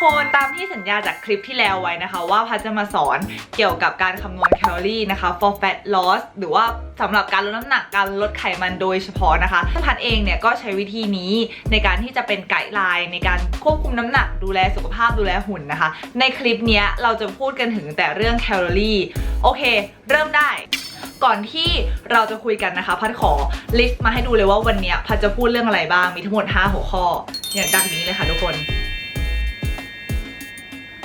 คนตามที่สัญญาจากคลิปที่แล้วไว้นะคะ ว่าพัดจะมาสอนเกี่ยวกับการคำนวณแคลอรี่นะคะ for fat loss หรือว่าสำหรับการลดน้ำหนักการลดไขมันโดยเฉพาะนะคะพัดเองเนี่ยก็ใช้วิธีนี้ในการที่จะเป็นไกด์ไลน์ในการควบคุมน้ำหนักดูแลสุขภาพดูแลหุ่นนะคะ ในคลิปนี้เราจะพูดกันถึงแต่เรื่องแคลอรี่โอเค เริ่มได้ก่อนที่เราจะคุยกันนะคะ พัดขอลิสต์มาให้ดูเลยว่าวันนี้พัดจะพูดเรื่องอะไรบ้างมีทั้งหมด 5 หัวข้ออย่างดังนี้เลยค่ะทุกคน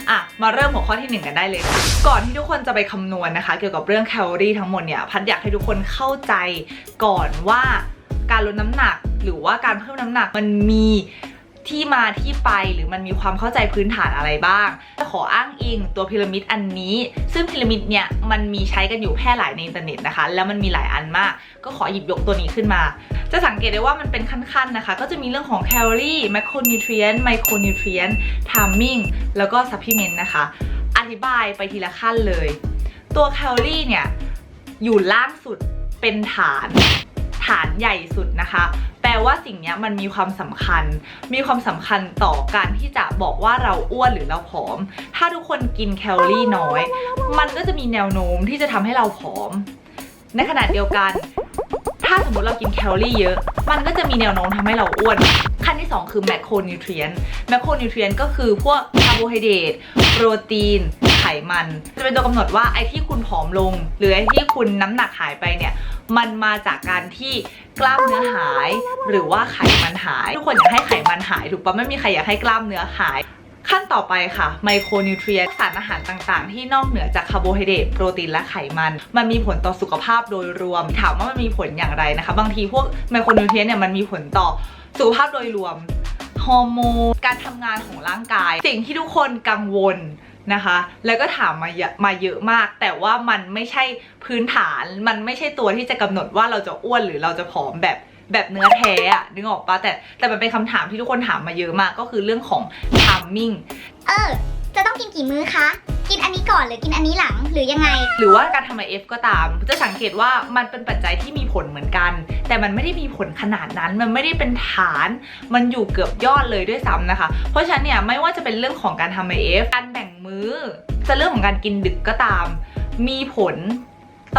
อะมาเริ่มหัวข้อที่ 1 กันได้เลยค่ะก่อนที่ทุกคนจะไปคำนวณนะคะ เกี่ยวกับเรื่องแคลอรี่ทั้งหมดเนี่ยพัดอยากให้ทุกคนเข้าใจก่อนว่าการลดน้ำหนักหรือว่าการเพิ่มน้ำหนักมันมี ที่มาที่ไปหรือมันมีความเข้าใจพื้นฐานอะไรบ้าง จะขออ้างอิงตัวพีระมิดอันนี้ ซึ่งพีระมิดเนี่ยมันมีใช้กันอยู่แพร่หลายในอินเทอร์เน็ตนะคะ แล้วมันมีหลายอันมาก ก็ขอหยิบยกตัวนี้ขึ้นมา จะสังเกตได้ว่ามันเป็นขั้นๆนะคะ ก็จะมีเรื่องของแคลอรี่แมคโครนิวทรียนไมโครนิวทรียนไทมิ่งแล้วก็ซัพพลีเมนต์นะคะ อธิบายไปทีละขั้นเลย ตัวแคลอรี่เนี่ยอยู่ล่างสุดเป็นฐาน ฐานใหญ่สุดนะคะ แปลว่าสิ่งนี้มันมีความสำคัญ มีความสำคัญต่อการที่จะบอกว่าเราอ้วนหรือเราผอม ถ้าทุกคนกินแคลอรี่น้อย มันก็จะมีแนวโน้มที่จะทำให้เราผอม ในขณะเดียวกัน ถ้าสมมติเรากินแคลอรี่เยอะ มันก็จะมีแนวโน้มทำให้เราอ้วนขั้นที่ 2 คือแมคโครนิวทรียนแมคโครนิวทรียนก็คือพวกคาร์โบไฮเดรตโปรตีน ไขมัน จะเป็นตัวกำหนดว่าไอ้ที่คุณผอมลง หรือไอ้ที่คุณน้ำหนักหายไปเนี่ยมันมาจากการที่กล้ามเนื้อหาย หรือว่าไขมันหาย ทุกคนอยากให้ไขมันหายถูกปะไม่มีใครอยากให้กล้ามเนื้อหายขั้นต่อไปค่ะไมโครนิวทรียนสารอาหารต่างๆ ที่นอกเหนือจากคาร์โบไฮเดรตโปรตีนและไขมัน มันมีผลต่อสุขภาพโดยรวม ถามว่ามันมีผลอย่างไรนะคะ บางทีพวกไมโครนิวทรียนเนี่ยมันมีผลต่อสุขภาพโดยรวมฮอร์โมนการทำงานของร่างกาย สิ่งที่ทุกคนกังวล นะคะ แล้วก็ถามมาเยอะมาเยอะมาก แต่ว่ามันไม่ใช่พื้นฐาน มันไม่ใช่ตัวที่จะกำหนดว่าเราจะอ้วนหรือเราจะผอมแบบแบบเนื้อแท้อะนึกออกปะแต่แต่มันเป็นคำถามที่ทุกคนถามมาเยอะมากก็คือเรื่องของ timing เออ จะต้องกินกี่มื้อคะ กินอันนี้ก่อนหรือกินอันนี้หลังหรือยังไง หรือว่าการทำ IF ก็ตาม จะสังเกตว่ามันเป็นปัจจัยที่มีผลเหมือนกัน แต่มันไม่ได้มีผลขนาดนั้น มันไม่ได้เป็นฐาน มันอยู่เกือบยอดเลยด้วยซ้ำนะคะ เพราะฉะนั้นเนี่ยไม่ว่าจะเป็นเรื่องของการทำ IF การแบ่ง มื้อ จะเรื่องของการกินดึกก็ตาม มีผล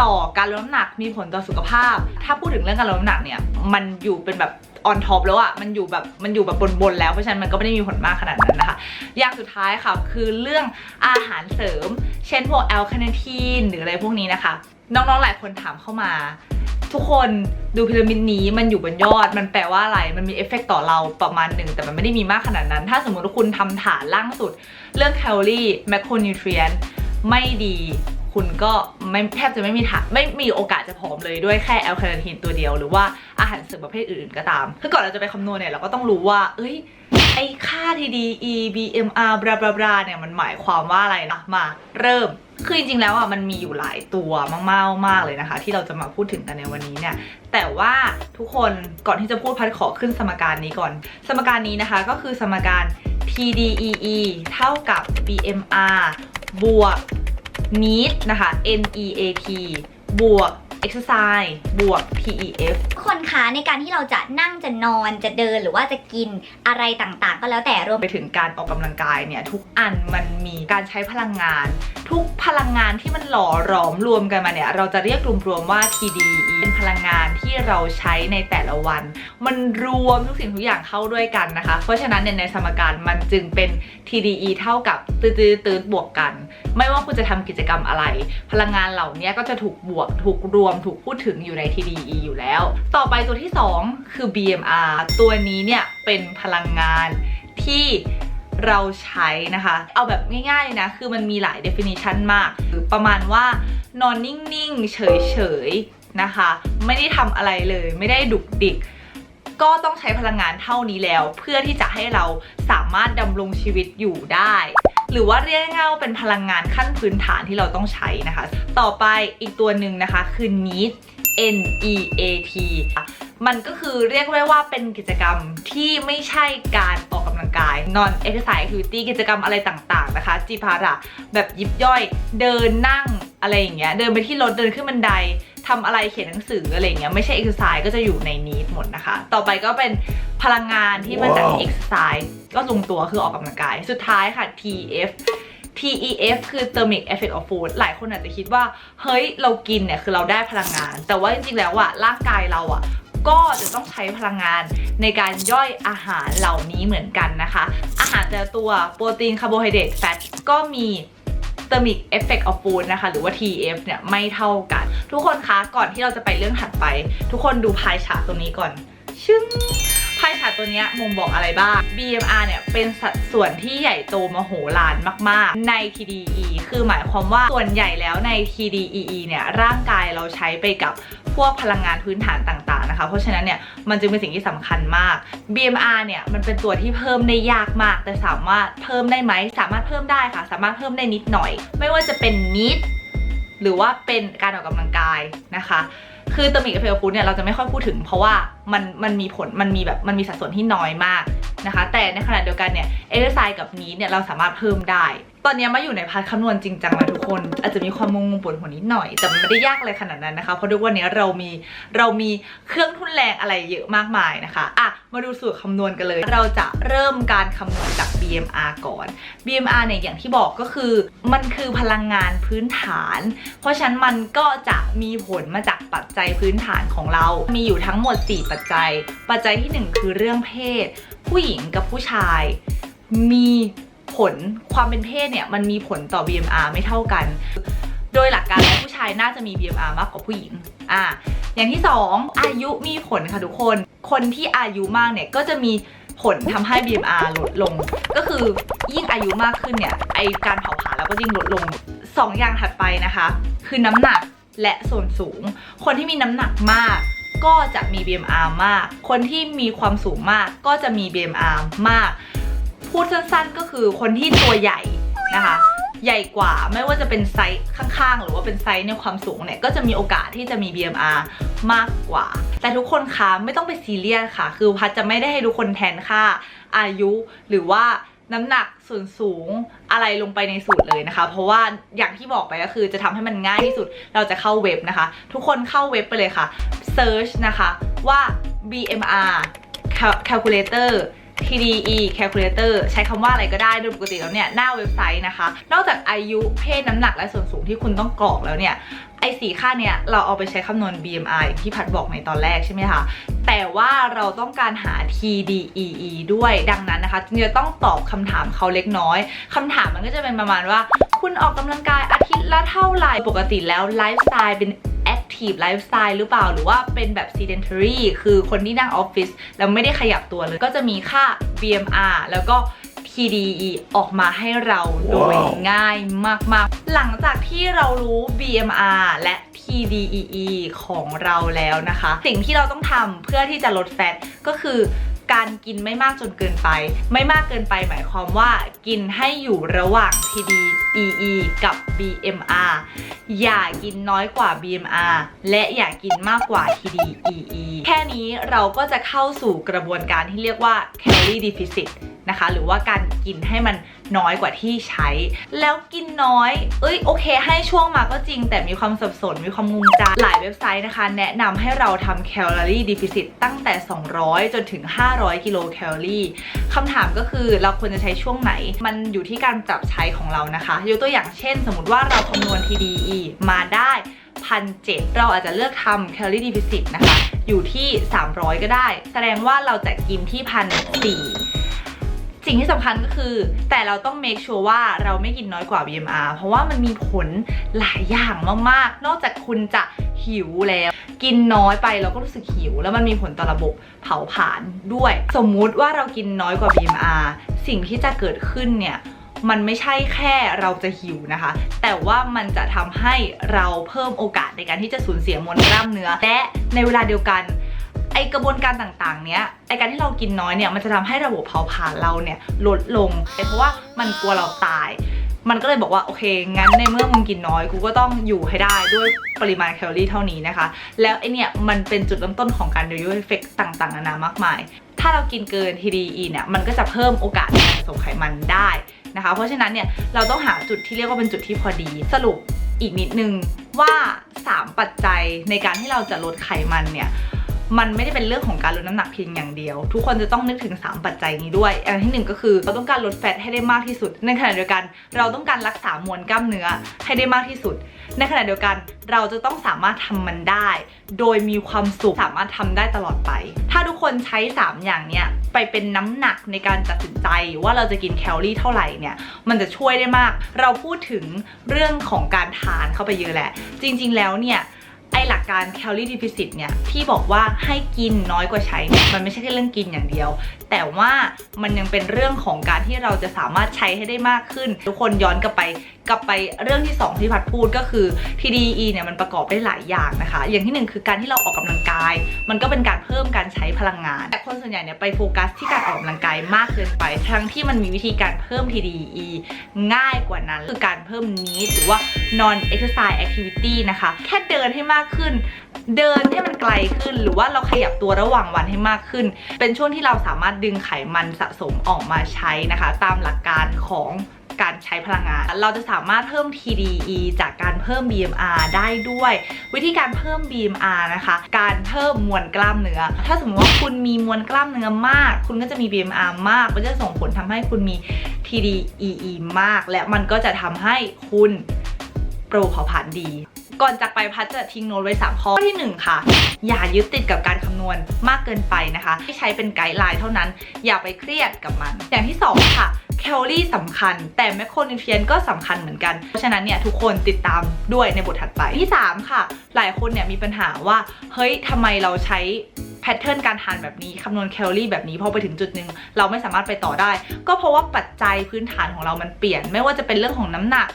ต่อการลดน้ำหนักมีผลต่อสุขภาพ ถ้าพูดถึงเรื่องการลดน้ำหนักเนี่ย มันอยู่เป็นแบบออนท็อปแล้วอะมันอยู่แบบมันอยู่แบบบนๆแล้วเพราะฉะนั้นมันก็ไม่ได้มีผลมากขนาดนั้นนะคะอย่างสุดท้ายค่ะคือเรื่องอาหารเสริม เช่นพวกแอลคาเนทีนหรืออะไรพวกนี้นะคะ น้องๆหลายคนถามเข้ามา ทุกคนดูพีระมิดนี้มันอยู่บนยอด มันแปลว่าอะไร มันมีเอฟเฟกต์ต่อเราประมาณหนึ่ง แต่มันไม่ได้มีมากขนาดนั้น ถ้าสมมติว่าคุณทำฐานล่างสุด เรื่องแคลอรี่แมคโครนิวทรียนไม่ดี คุณก็ไม่แทบจะไม่มีทางไม่มีโอกาสจะผอมเลยด้วยแค่แอลคาเนทีนตัวเดียว หรือว่าอาหารเสริมประเภทอื่นๆก็ตาม คือก่อนเราจะไปคำนวณเนี่ยเราก็ต้องรู้ว่า เอ้ย ไอ้ค่า TDE BMR บลาบลาบลาเนี่ยมันหมายความว่าอะไรนะมา เริ่มคือจริงๆแล้วอะมันมีอยู่หลายตัวมากๆมากเลยนะคะ ที่เราจะมาพูดถึงกันในวันนี้เนี่ยแต่ว่าทุกคนก่อนที่จะพูดพัดขอขึ้นสมการนี้ก่อน สมการนี้นะคะก็คือสมการ TDEE เท่ากับ BMR บวก NEAT นะคะ NEAT บวก Exercise บวก PEF ทุกคนคะในการที่เราจะนั่งจะนอนจะเดินหรือว่าจะกินอะไรต่างๆ ก็แล้วแต่รวมไปถึงการออกกำลังกายเนี่ย ทุกอันมันมีการใช้พลังงาน ทุกพลังงานที่มันหล่อหลอมรวมกันมาเนี่ย เราจะเรียกรวมๆว่า TDE เป็นพ ลังงานที่เราใช้ในแต่ละวัน มันรวมทุกสิ่งทุกอย่างเข้าด้วยกันนะคะ เพราะฉะนั้นเนี่ยในสมการมันจึงเป็น TDE เท่ากับตืดตืดๆบวกกัน ไม่ว่าคุณจะทำกิจกรรมอะไร พลังงานเหล่านี้ก็จะถูกบวกถูกรวมถูกพูดถึงอยู่ใน TDE อยู่แล้ว ต่อไปตัวที่ 2 คือ BMR ตัวนี้เนี่ยเป็นพลังงานที่เราใช้นะคะ เอาแบบง่ายๆเลยนะ คือมันมีหลาย definition มาก ประมาณว่านอนนิ่ง ๆ เฉย ๆ นะคะ ไม่ได้ทำอะไรเลย ไม่ได้ดุกดิก ก็ต้องใช้พลังงานเท่านี้แล้ว เพื่อที่จะให้เราสามารถดำรงชีวิตอยู่ได้ หรือว่าเรียกง่ายๆว่าเป็นพลังงานขั้นพื้นฐานที่เราต้องใช้นะคะ ต่อไปอีกตัวหนึ่งนะคะคือ NEAT N E A T มันก็คือเรียกได้ว่าเป็นกิจกรรมที่ไม่ใช่การออกกำลังกาย non exercise activity กิจกรรมอะไรต่างๆนะคะ จีพาระแบบยิบย่อย เดินนั่งอะไรอย่างเงี้ย เดินไปที่รถ เดินขึ้นบันได ทำอะไรเขียนหนังสืออะไรอย่างเงี้ยไม่ใช่ exercise ก็จะอยู่ในนี้หมดนะคะ ต่อไปก็เป็นพลังงานที่มาจากว้าว exercise ก็ลงตัวคือออกกำลังกาย สุดท้ายค่ะ TF TEF คือ thermic effect of food หลายคนอาจจะคิดว่า เฮ้ยเรากินเนี่ยคือเราได้พลังงาน แต่ว่าจริงๆแล้วอะร่างกายเราอะก็จะต้องใช้พลังงานในการย่อยอาหารเหล่านี้เหมือนกันนะคะ อาหารแต่ละตัวโปรตีนคาร์โบไฮเดรตแฟตก็มี thermic effect of food นะคะ หรือว่า TEF เนี่ยไม่เท่ากัน ทุกคนคะก่อนที่เราจะไปเรื่องถัดไป ทุกคนดูพายชาร์ตตัวนี้ก่อน ชึ้งพายชาร์ตตัวเนี้ยบ่งบอกอะไรบ้าง BMR เนี่ยเป็นสัดส่วนที่ใหญ่โตมโหฬารมาก ๆ ใน TDE คือหมายความว่าส่วนใหญ่แล้วใน TDEE เนี่ยร่างกายเราใช้ไปกับ พวกพลังงานพื้นฐานต่างๆนะคะ เพราะฉะนั้นเนี่ยมันจึงเป็นสิ่งที่สำคัญมาก BMR เนี่ยมันเป็นตัวที่เพิ่มได้ยากมาก แต่สามารถเพิ่มได้ไหมสามารถเพิ่มได้ค่ะ สามารถเพิ่มได้นิดหน่อย ไม่ว่าจะเป็นนิดหรือว่าเป็นการออกกำลังกายนะคะ คือตมิกกับเพลฟูดเนี่ยเราจะไม่ค่อยพูดถึง เพราะว่ามันมันมีผลมันมีแบบมันมีสัดส่วนที่น้อยมากนะคะ แต่ในขณะเดียวกันเนี่ยเอ็กซ์ไซส์กับนี้เนี่ยเราสามารถเพิ่มได้ ตอนนี้มาอยู่ในพาร์ทคำนวณจริงจังแล้วทุกคน อาจจะมีความงงๆปวดหัวนิดหน่อย แต่มันไม่ได้ยากอะไรขนาดนั้นนะคะ เพราะทุกวันนี้เรามีเรามีเครื่องทุนแรงอะไรเยอะมากมายนะคะอะมาดูสูตรคำนวณกันเลย เราจะเริ่มการคำนวณจาก BMR ก่อน BMR เนี่ยอย่างที่บอกก็คือ มันคือพลังงานพื้นฐาน เพราะฉะนั้นมันก็จะมีผลมาจากปัจจัยพื้นฐานของเรา มีอยู่ทั้งหมด 4 ปัจจัย ปัจจัยที่ 1 คือเรื่องเพศ ผู้หญิงกับผู้ชาย มีผลความเป็นเพศเนี่ยมันมีผลต่อ BMR ไม่เท่ากัน โดยหลักการแล้วผู้ชายน่าจะมี BMR มากกว่าผู้หญิง อะอย่างที่ 2 อายุมีผลค่ะทุกคน คนที่อายุมากเนี่ยก็จะมี ผลทำให้ BMR ลดลง ก็คือยิ่งอายุมากขึ้นเนี่ยไอการเผาผลาญแล้วก็ยิ่งลดลง 2 อย่างถัดไปนะคะ คือน้ำหนักและส่วนสูง คนที่มีน้ำหนักมากก็จะมี BMR มาก คนที่มีความสูงมากก็จะมี BMR มาก พูดสั้นๆก็คือคนที่ตัวใหญ่นะคะ ใหญ่กว่าไม่ว่าจะเป็นไซส์ข้างๆ หรือว่าเป็นไซส์ในความสูงเนี่ยก็จะมีโอกาสที่จะมี BMR มากกว่า แต่ทุกคนคะไม่ต้องไปซีเรียสค่ะ คือพัดจะไม่ได้ให้ทุกคนแทนค่าอายุหรือว่าน้ำหนักส่วนสูงอะไรลงไปในสูตรเลยนะคะ เพราะว่าอย่างที่บอกไปก็คือจะทำให้มันง่ายที่สุดเราจะเข้าเว็บนะคะ ทุกคนเข้าเว็บไปเลยค่ะ search นะคะว่า BMR cal- calculator TDE calculator ใช้คำว่าอะไรก็ได้โดยปกติแล้วเนี่ย หน้าเว็บไซต์นะคะ นอกจากอายุเพศน้ำหนักและส่วนสูงที่คุณต้องกรอกแล้วเนี่ยไอ้สีค่าเนี่ยเราเอาไปใช้คำนวณ BMI ที่พัดบอกในตอนแรกใช่ไหมคะแต่ว่าเราต้องการหา TDEE ด้วยดังนั้นนะคะจึงจะต้องตอบคำถามเขาเล็กน้อยคำถามมันก็จะเป็นประมาณว่า คุณออกกำลังกายอาทิตย์ละเท่าไหร่ปกติแล้วไลฟ์สไตล์เป็น active lifestyle หรือเปล่า หรือว่าเป็นแบบ sedentary คือคนที่นั่งออฟฟิศแล้วไม่ได้ขยับตัวเลย ก็จะมีค่า BMR แล้วก็ TDE ออกมาให้เราโดยว้าวง่ายมากๆ หลังจากที่เรารู้ BMR และ TDEE ของเราแล้วนะคะ สิ่งที่เราต้องทำเพื่อที่จะลดแฟตก็คือ การกินไม่มากจนเกินไป ไม่มากเกินไปหมายความว่ากินให้อยู่ระหว่าง TDEE กับ BMR อย่ากินน้อยกว่า BMR และอย่ากินมากกว่า TDEE แค่นี้เราก็จะเข้าสู่กระบวนการที่เรียกว่า calorie deficit นะคะ หรือว่าการกินให้มันน้อยกว่าที่ใช้ แล้วกินน้อย เอ้ยโอเค ให้ช่วงมาก็จริง แต่มีความสับสนมีความงุมใจหลายเว็บไซต์นะคะ แนะนำให้เราทำ calorie deficit ตั้งแต่ 200 จนถึง 500 กิโลแคลอรี่คำถามก็คือเราควรจะใช้ช่วงไหน มันอยู่ที่การปรับใช้ของเรานะคะยกตัวอย่างเช่น สมมติว่าเราคำนวณ TDE มาได้พันเเราอาจจะเลือกทำ calorie deficit นะคะ อยู่ที่ 300 ก็ได้ แสดงว่าเราจะกินที่พันสี่ สิ่งที่สำคัญก็คือ แต่เราต้อง make sure ว่าเราไม่กินน้อยกว่า BMR เพราะว่ามันมีผลหลายอย่างมากๆ นอกจากคุณจะหิวแล้ว กินน้อยไปเราก็รู้สึกหิว แล้วมันมีผลต่อระบบเผาผลาญด้วย สมมุติว่าเรากินน้อยกว่า BMR สิ่งที่จะเกิดขึ้นเนี่ยมันไม่ใช่แค่เราจะหิวนะคะ แต่ว่ามันจะทำให้เราเพิ่มโอกาสในการที่จะสูญเสียมวลกล้ามเนื้อ และในเวลาเดียวกัน ไอกระบวนการต่างๆ เนี้ย ไอการที่เรากินน้อยเนี่ย มันจะทำให้ระบบเผาผลาญเราเนี่ยลดลงเพราะว่ามันกลัวเราตาย มันก็เลยบอกว่าโอเค งั้นในเมื่อมึงกินน้อย กูก็ต้องอยู่ให้ได้ด้วยปริมาณแคลอรี่เท่านี้นะคะ แล้วไอเนี่ยมันเป็นจุดเริ่มต้นของการโดยเอฟเฟกต่างๆนานามากมาย ถ้าเรากินเกิน TDE เนี่ยมันก็จะเพิ่มโอกาสในการสะสมไขมันได้นะคะ เพราะฉะนั้นเนี่ยเราต้องหาจุดที่เรียกว่าเป็นจุดที่พอดีสรุปอีกนิดนึงว่า 3 ปัจจัยในการที่เราจะลดไขมันเนี่ย มันไม่ได้เป็นเรื่องของการลดน้ำหนักเพียงอย่างเดียว ทุกคนจะต้องนึกถึง 3 ปัจจัยนี้ด้วย อันที่หนึ่งก็คือเราต้องการลดแฟตให้ได้มากที่สุด ในขณะเดียวกัน เราต้องการรักษามวลกล้ามเนื้อให้ได้มากที่สุด ในขณะเดียวกันเราจะต้องสามารถทำมันได้ โดยมีความสุขสามารถทำได้ตลอดไป ถ้าทุกคนใช้ 3 อย่างเนี้ยไปเป็นน้ำหนักในการตัดสินใจว่าเราจะกินแคลอรี่เท่าไหร่เนี่ยมันจะช่วยได้มาก เราพูดถึงเรื่องของการทานเข้าไปเยอะแหละ จริง ๆ แล้วเนี่ย ไอหลักการแคลอรี่ดิฟิซิตเนี่ยที่บอกว่าให้กินน้อยกว่าใช้เนี่ยมันไม่ใช่แค่เรื่องกินอย่างเดียว แต่ว่ามันยังเป็นเรื่องของการที่เราจะสามารถใช้ให้ได้มากขึ้น ทุกคนย้อนกลับไป กลับไปเรื่องที่2ที่พัดพูดก็คือ TDE เนี่ยมันประกอบได้หลายอย่างนะคะ อย่างที่หนึ่งคือการที่เราออกกำลังกาย มันก็เป็นการเพิ่มการใช้พลังงาน แต่คนส่วนใหญ่เนี่ยไปโฟกัสที่การออกกำลังกายมากเกินไป ทั้งที่มันมีวิธีการเพิ่ม TDE ง่ายกว่านั้น คือการเพิ่ม need หรือว่า non exercise activity นะคะ แค่เดินให้มากขึ้น เดินให้มันไกลขึ้น หรือว่าเราขยับตัวระหว่างวันให้มากขึ้น เป็นช่วงที่เราสามารถดึงไขมันสะสมออกมาใช้นะคะ ตามหลักการของ การใช้พลังงาน เราจะสามารถเพิ่ม TDE จากการเพิ่ม BMR ได้ด้วย วิธีการเพิ่ม BMR นะคะ การเพิ่มมวลกล้ามเนื้อ ถ้าสมมติว่าคุณมีมวลกล้ามเนื้อมาก คุณก็จะมี BMR มาก มันจะส่งผลทำให้คุณมี TDEE มาก และมันก็จะทำให้คุณโปรเผาผลาญดีก่อนจากไปพัดจะทิ้งโน้ตไว้ 3 ข้อที่ 1 ค่ะ อย่ายึดติดกับการคำนวณมากเกินไปนะคะ ให้ใช้เป็นไกด์ไลน์เท่านั้น อย่าไปเครียดกับมัน อย่างที่ 2 ค่ะ แคลอรี่สำคัญ แต่แมคโครนิวเทรียนก็สำคัญเหมือนกัน เพราะฉะนั้นเนี่ยทุกคนติดตามด้วยในบทถัดไปที่ 3 ค่ะ หลายคนเนี่ยมีปัญหาว่า เฮ้ยทำไมเราใช้แพทเทิร์นการทานแบบนี้คำนวณแคลอรี่แบบนี้พอไปถึงจุดหนึ่งเราไม่สามารถไปต่อได้ ก็เพราะว่าปัจจัยพื้นฐานของเรามันเปลี่ยน ไม่ว่าจะเป็นเรื่องของน้ำหนัก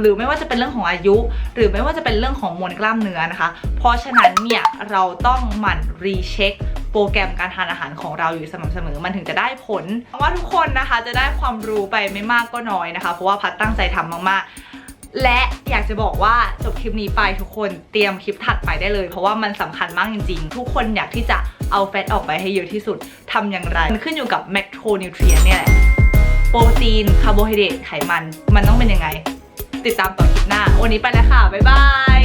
หรือไม่ว่าจะเป็นเรื่องของอายุ หรือไม่ว่าจะเป็นเรื่องของมวลกล้ามเนื้อนะคะ เพราะฉะนั้นเนี่ยเราต้องหมั่นรีเช็คโปรแกรมการทานอาหารของเราอยู่สม่ำเสมอ มันถึงจะได้ผลหวังว่าทุกคนนะคะจะได้ความรู้ไปไม่มากก็น้อยนะคะ เพราะว่าพัดตั้งใจทำมากๆ และอยากจะบอกว่าจบคลิปนี้ไปทุกคนเตรียมคลิปถัดไปได้เลย เพราะว่ามันสำคัญมากจริงๆ ทุกคนอยากที่จะเอาแฟตออกไปให้เยอะที่สุดทำอย่างไร มันขึ้นอยู่กับแมคโครนิวเทรียนเนี่ยแหละ โปรตีนคาร์โบไฮเดรตไขมัน มันต้องเป็นยังไง ติดตามต่อคลิปหน้า วันนี้ไปแล้วค่ะ บ๊ายบาย